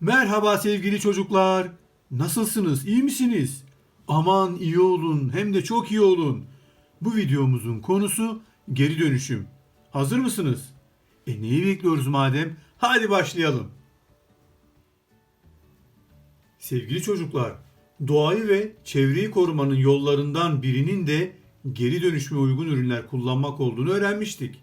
Merhaba sevgili çocuklar. Nasılsınız? İyi misiniz? Aman iyi olun. Hem de çok iyi olun. Bu videomuzun konusu geri dönüşüm. Hazır mısınız? E neyi bekliyoruz madem? Hadi başlayalım. Sevgili çocuklar, doğayı ve çevreyi korumanın yollarından birinin de geri dönüşüme uygun ürünler kullanmak olduğunu öğrenmiştik.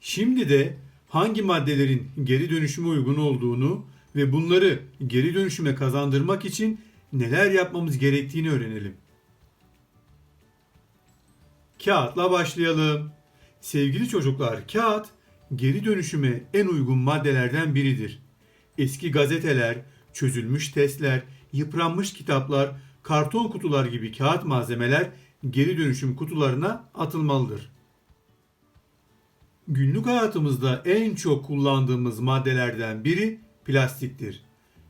Şimdi de hangi maddelerin geri dönüşüme uygun olduğunu ve bunları geri dönüşüme kazandırmak için neler yapmamız gerektiğini öğrenelim. Kağıtla başlayalım. Sevgili çocuklar, kağıt geri dönüşüme en uygun maddelerden biridir. Eski gazeteler, çözülmüş testler, yıpranmış kitaplar, karton kutular gibi kağıt malzemeler geri dönüşüm kutularına atılmalıdır. Günlük hayatımızda en çok kullandığımız maddelerden biri plastiktir.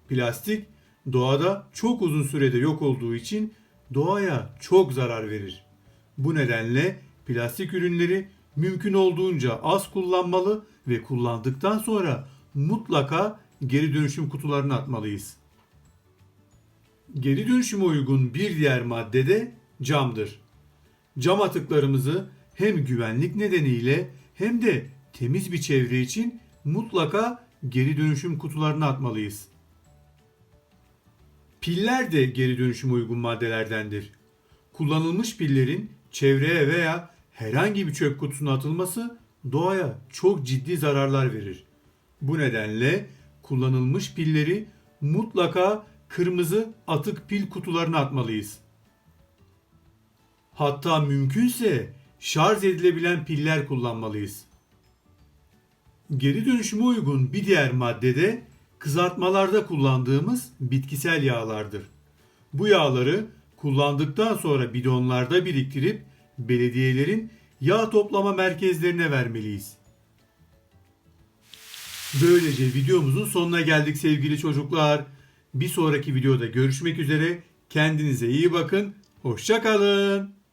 Plastik doğada çok uzun sürede yok olduğu için doğaya çok zarar verir. Bu nedenle plastik ürünleri mümkün olduğunca az kullanmalı ve kullandıktan sonra mutlaka geri dönüşüm kutularına atmalıyız. Geri dönüşüme uygun bir diğer madde de camdır. Cam atıklarımızı hem güvenlik nedeniyle hem de temiz bir çevre için mutlaka geri dönüşüm kutularına atmalıyız. Piller de geri dönüşüme uygun maddelerdendir. Kullanılmış pillerin çevreye veya herhangi bir çöp kutusuna atılması doğaya çok ciddi zararlar verir. Bu nedenle kullanılmış pilleri mutlaka kırmızı atık pil kutularına atmalıyız. Hatta mümkünse şarj edilebilen piller kullanmalıyız. Geri dönüşüme uygun bir diğer madde de kızartmalarda kullandığımız bitkisel yağlardır. Bu yağları kullandıktan sonra bidonlarda biriktirip belediyelerin yağ toplama merkezlerine vermeliyiz. Böylece videomuzun sonuna geldik sevgili çocuklar. Bir sonraki videoda görüşmek üzere. Kendinize iyi bakın. Hoşça kalın.